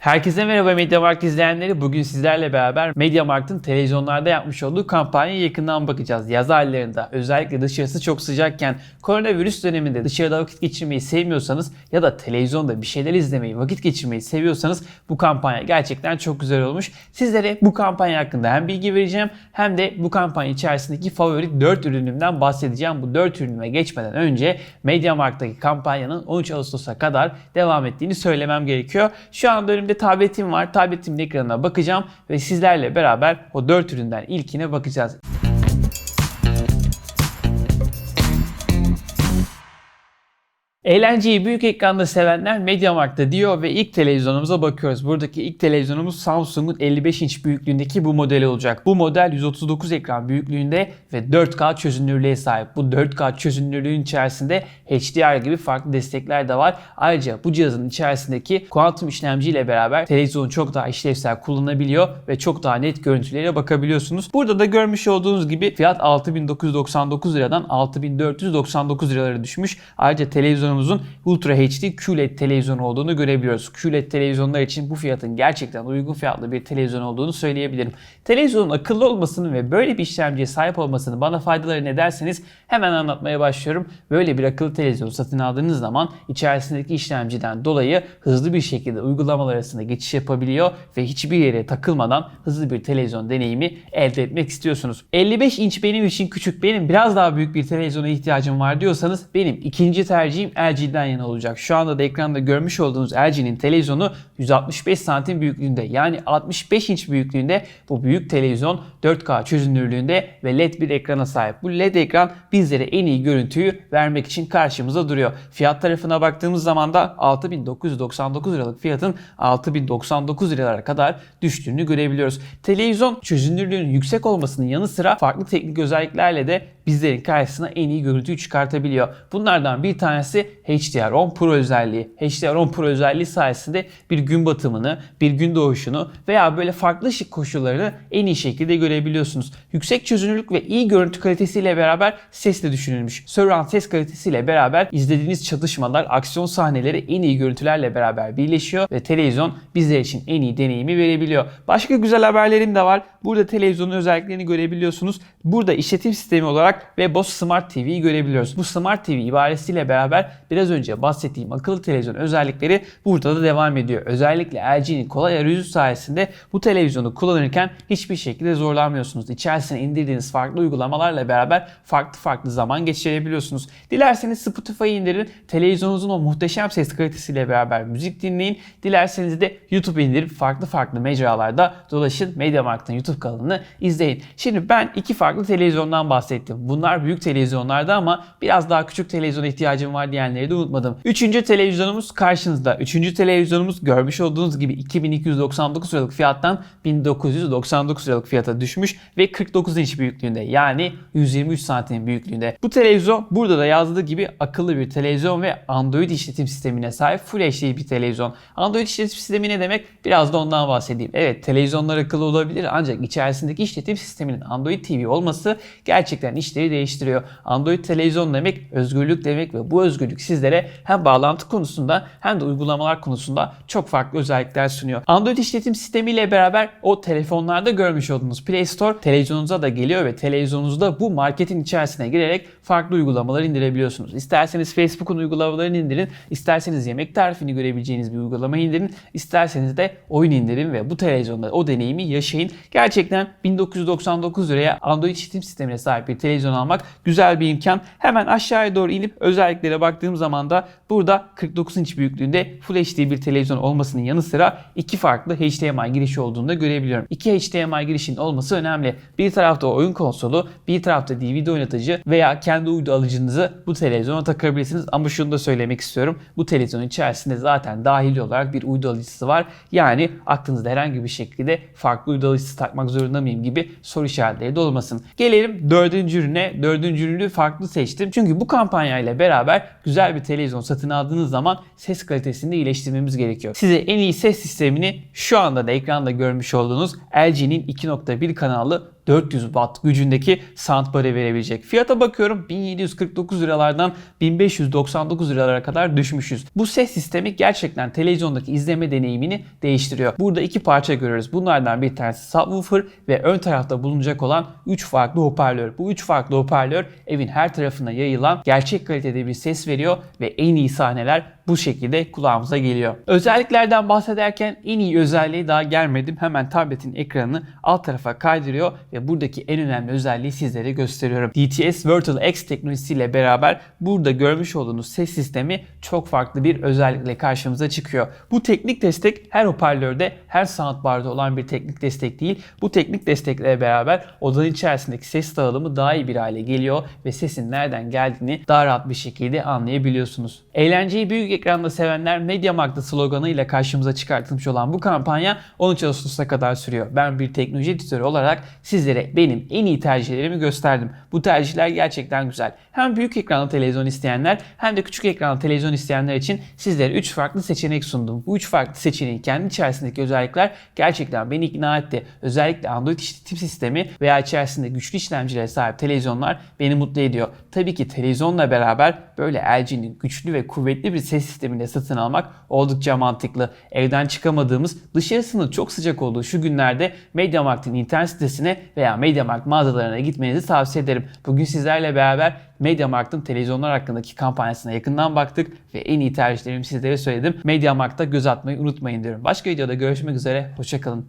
Herkese merhaba Mediamarkt izleyenleri. Bugün sizlerle beraber Mediamarkt'ın televizyonlarda yapmış olduğu kampanyaya yakından bakacağız. Yaz aylarında özellikle dışarısı çok sıcakken koronavirüs döneminde dışarıda vakit geçirmeyi sevmiyorsanız ya da televizyonda bir şeyler izlemeyi, vakit geçirmeyi seviyorsanız bu kampanya gerçekten çok güzel olmuş. Sizlere bu kampanya hakkında hem bilgi vereceğim hem de bu kampanya içerisindeki favori 4 ürünümden bahsedeceğim. Bu 4 ürünüme geçmeden önce Mediamarkt'taki kampanyanın 13 Ağustos'a kadar devam ettiğini söylemem gerekiyor. Şu anda önümde tabletim var. Tabletimin ekranına bakacağım ve sizlerle beraber o 4 üründen ilkine bakacağız. Eğlenceyi büyük ekranda sevenler Mediamarkt'ta diyor ve ilk televizyonumuza bakıyoruz. Buradaki ilk televizyonumuz Samsung'un 55 inç büyüklüğündeki bu modeli olacak. Bu model 139 ekran büyüklüğünde ve 4K çözünürlüğe sahip. Bu 4K çözünürlüğün içerisinde HDR gibi farklı destekler de var. Ayrıca bu cihazın içerisindeki kuantum işlemci ile beraber televizyon çok daha işlevsel kullanılabiliyor ve çok daha net görüntülere bakabiliyorsunuz. Burada da görmüş olduğunuz gibi fiyat 6999 liradan 6499 liralara düşmüş. Ayrıca televizyonumuzun Ultra HD QLED televizyon olduğunu görebiliyoruz. QLED televizyonlar için bu fiyatın gerçekten uygun fiyatlı bir televizyon olduğunu söyleyebilirim. Televizyonun akıllı olmasını ve böyle bir işlemciye sahip olmasını bana faydaları ne derseniz hemen anlatmaya başlıyorum. Böyle bir akıllı televizyon satın aldığınız zaman içerisindeki işlemciden dolayı hızlı bir şekilde uygulamalar arasında geçiş yapabiliyor ve hiçbir yere takılmadan hızlı bir televizyon deneyimi elde etmek istiyorsunuz. 55 inç benim için küçük, benim biraz daha büyük bir televizyona ihtiyacım var diyorsanız benim ikinci tercihim LG'den yana olacak. Şu anda da ekranda görmüş olduğunuz LG'nin televizyonu 165 santim büyüklüğünde yani 65 inç büyüklüğünde bu büyük televizyon 4K çözünürlüğünde ve LED bir ekrana sahip. Bu LED ekran bizlere en iyi görüntüyü vermek için karşımıza duruyor. Fiyat tarafına baktığımız zaman da 6999 liralık fiyatın 6099 liralara kadar düştüğünü görebiliyoruz. Televizyon çözünürlüğünün yüksek olmasının yanı sıra farklı teknik özelliklerle de bizlerin karşısına en iyi görüntüyü çıkartabiliyor. Bunlardan bir tanesi HDR10 Pro özelliği. HDR10 Pro özelliği sayesinde bir gün batımını, bir gün doğuşunu veya böyle farklı ışık koşullarını en iyi şekilde görebiliyorsunuz. Yüksek çözünürlük ve iyi görüntü kalitesiyle beraber ses de düşünülmüş. Surround ses kalitesiyle beraber izlediğiniz çatışmalar, aksiyon sahneleri en iyi görüntülerle beraber birleşiyor ve televizyon bizler için en iyi deneyimi verebiliyor. Başka güzel haberlerim de var. Burada televizyonun özelliklerini görebiliyorsunuz. Burada işletim sistemi olarak Webos Smart TV'yi görebiliyoruz. Bu Smart TV ibaresiyle beraber biraz önce bahsettiğim akıllı televizyon özellikleri burada da devam ediyor. Özellikle LG'nin kolay arayüzü sayesinde bu televizyonu kullanırken hiçbir şekilde zorlanmıyorsunuz. İçerisine indirdiğiniz farklı uygulamalarla beraber farklı farklı zaman geçirebiliyorsunuz. Dilerseniz Spotify'ı indirin. Televizyonunuzun o muhteşem ses kalitesiyle beraber müzik dinleyin. Dilerseniz de YouTube indirip farklı farklı mecralarda dolaşın. Mediamarkt'ın YouTube kanalını izleyin. Şimdi ben iki farklı televizyondan bahsettim. Bunlar büyük televizyonlardı ama biraz daha küçük televizyona ihtiyacım var diyenleri de unutmadım. Üçüncü televizyonumuz karşınızda. Üçüncü televizyonumuz görmüş olduğunuz gibi 2299 liralık fiyattan 1999 liralık fiyata düşmüş ve 49 inç büyüklüğünde yani 123 santim büyüklüğünde. Bu televizyon burada da yazdığı gibi akıllı bir televizyon ve Android işletim sistemine sahip Full HD bir televizyon. Android işletim sistemi ne demek? Biraz da ondan bahsedeyim. Evet televizyonlar akıllı olabilir ancak içerisindeki işletim sisteminin Android TV olması gerçekten işleri değiştiriyor. Android televizyon demek özgürlük demek ve bu özgürlük sizlere hem bağlantı konusunda hem de uygulamalar konusunda çok farklı özellikler sunuyor. Android işletim sistemiyle beraber o telefonlarda görmüş olduğunuz Play Store televizyonunuza da geliyor ve televizyonunuzda bu marketin içerisine girerek farklı uygulamalar indirebiliyorsunuz. İsterseniz Facebook'un uygulamalarını indirin, isterseniz yemek tarifini görebileceğiniz bir uygulama indirin, isterseniz de oyun indirin ve bu televizyonda o deneyimi yaşayın. Gerçekten 1999 liraya Android işletim sistemine sahip bir televizyon almak güzel bir imkan. Hemen aşağıya doğru inip özelliklere baktığım zaman da burada 49 inç büyüklüğünde Full HD bir televizyon olmasının yanı sıra iki farklı HDMI girişi olduğunu da görebiliyorum. İki HDMI girişinin olması önemli. Bir tarafta oyun konsolu, bir tarafta DVD oynatıcı veya kendi uydu alıcınızı bu televizyona takabilirsiniz. Ama şunu da söylemek istiyorum. Bu televizyonun içerisinde zaten dahili olarak bir uydu alıcısı var. Yani aklınızda herhangi bir şekilde farklı uydu alıcısı takmak zorunda mıyım gibi soru işaretleri de olmasın. Gelelim dördüncü ürüne. Dördüncü ürünü farklı seçtim. Çünkü bu kampanyayla beraber güzel bir televizyon satın aldığınız zaman ses kalitesini de iyileştirmemiz gerekiyor. Size en iyi ses sistemini şu anda da ekranda görmüş olduğunuz LG'nin 2.1 kanallı 400 watt gücündeki soundbar'ı verebilecek. Fiyata bakıyorum 1749 liralardan 1599 liralara kadar düşmüşüz. Bu ses sistemi gerçekten televizyondaki izleme deneyimini değiştiriyor. Burada iki parça görüyoruz. Bunlardan bir tanesi subwoofer ve ön tarafta bulunacak olan 3 farklı hoparlör. Bu 3 farklı hoparlör evin her tarafına yayılan gerçek kalitede bir ses veriyor ve en iyi sahneler bu şekilde kulağımıza geliyor. Özelliklerden bahsederken en iyi özelliği daha gelmedim. Hemen tabletin ekranını alt tarafa kaydırıyor ve buradaki en önemli özelliği sizlere gösteriyorum. DTS Virtual X teknolojisiyle beraber burada görmüş olduğunuz ses sistemi çok farklı bir özellikle karşımıza çıkıyor. Bu teknik destek her hoparlörde, her soundbar'da olan bir teknik destek değil. Bu teknik destekle beraber odanın içerisindeki ses dağılımı daha iyi bir hale geliyor ve sesin nereden geldiğini daha rahat bir şekilde anlayabiliyorsunuz. Eğlenceyi büyük ekranda sevenler MediaMarkt'ta sloganıyla karşımıza çıkartılmış olan bu kampanya 13 Ağustos'a kadar sürüyor. Ben bir teknoloji editörü olarak sizlere benim en iyi tercihlerimi gösterdim. Bu tercihler gerçekten güzel. Hem büyük ekranda televizyon isteyenler hem de küçük ekranda televizyon isteyenler için sizlere 3 farklı seçenek sundum. Bu 3 farklı seçeneğin kendi içerisindeki özellikler gerçekten beni ikna etti. Özellikle Android işletim sistemi veya içerisinde güçlü işlemcilere sahip televizyonlar beni mutlu ediyor. Tabii ki televizyonla beraber böyle LG'nin güçlü ve kuvvetli bir ses sistemiyle satın almak oldukça mantıklı. Evden çıkamadığımız, dışarısının çok sıcak olduğu şu günlerde MediaMarkt'ın internet sitesine veya MediaMarkt mağazalarına gitmenizi tavsiye ederim. Bugün sizlerle beraber MediaMarkt'ın televizyonlar hakkındaki kampanyasına yakından baktık ve en iyi tercihlerimi sizlere söyledim. MediaMarkt'ta göz atmayı unutmayın diyorum. Başka videoda görüşmek üzere, hoşçakalın.